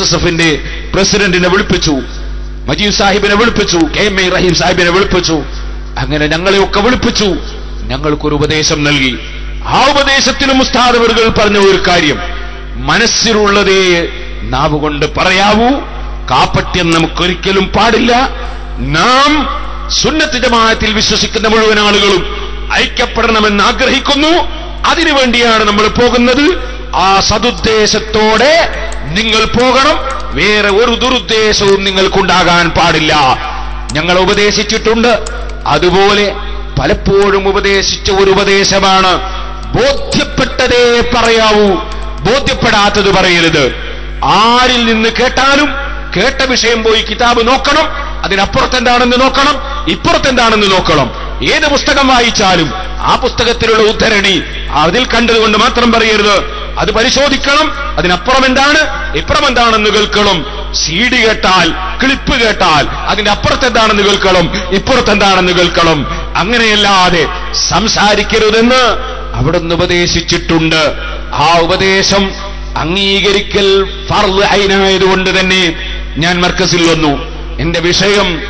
S S പ്രസിഡന്റിനെ വിളിപ്പിച്ചു മജീദ് സാഹിബിനെ വിളിപ്പിച്ചു കെ എം എ റഹീം സാഹിബിനെ വിളിപ്പിച്ചു അങ്ങനെ ഞങ്ങളെയൊക്കെ വിളിപ്പിച്ചു. ഞങ്ങൾക്കൊരു ഉപദേശം നൽകി. ആ ഉപദേശത്തിലും ഉസ്താദവറുകൾ പറഞ്ഞ ഒരു കാര്യം മനസ്സിലുള്ളതേ നാവ് കൊണ്ട് പറയാവൂ കാപ്പട്യം നമുക്കൊരിക്കലും പാടില്ല. നാം സുന്നത്ത് ജമാഅത്തിൽ വിശ്വസിക്കുന്ന മുഴുവൻ ആളുകളും ഐക്യപ്പെടണമെന്ന് ആഗ്രഹിക്കുന്നു. അതിനുവേണ്ടിയാണ് നമ്മൾ പോകുന്നത്. ആ സതുദ്ദേശത്തോടെ നിങ്ങൾ പോകണം. വേറെ ഒരു ദുരുദ്ദേശവും നിങ്ങൾക്കുണ്ടാകാൻ പാടില്ല. ഞങ്ങൾ ഉപദേശിച്ചിട്ടുണ്ട്. അതുപോലെ പലപ്പോഴും ഉപദേശിച്ച ഒരു ഉപദേശമാണ്. ബോധ്യപ്പെട്ടതേ പറയാവൂ. ബോധ്യപ്പെടാത്തത് പറയരുത്. ആരിൽ നിന്ന് കേട്ടാലും കേട്ട വിഷയം പോയി കിതാബ് നോക്കണം. അതിനപ്പുറത്തെന്താണെന്ന് നോക്കണം. ഇപ്പുറത്തെന്താണെന്ന് നോക്കണം. ഏത് പുസ്തകം വായിച്ചാലും ആ പുസ്തകത്തിലുള്ള ഉദ്ധരണി അതിൽ കണ്ടതുകൊണ്ട് മാത്രം പറയരുത്. അത് പരിശോധിക്കണം. അതിനപ്പുറം എന്താണ്? ഇപ്പുറം എന്താണെന്ന് കേൾക്കണം. സി ഡി കേട്ടാൽ ക്ലിപ്പ് കേട്ടാൽ അതിന്റെ അപ്പുറത്ത് എന്താണെന്ന് കേൾക്കണം. ഇപ്പുറത്ത് എന്താണെന്ന് കേൾക്കണം. അങ്ങനെയല്ലാതെ സംസാരിക്കരുതെന്ന് അവിടുന്ന് ഉപദേശിച്ചിട്ടുണ്ട്. ആ ഉപദേശം അംഗീകരിക്കൽ ഫർദ് ഐനായതുകൊണ്ട് തന്നെ ഞാൻ മർക്കസിൽ വന്നു. എന്റെ വിഷയം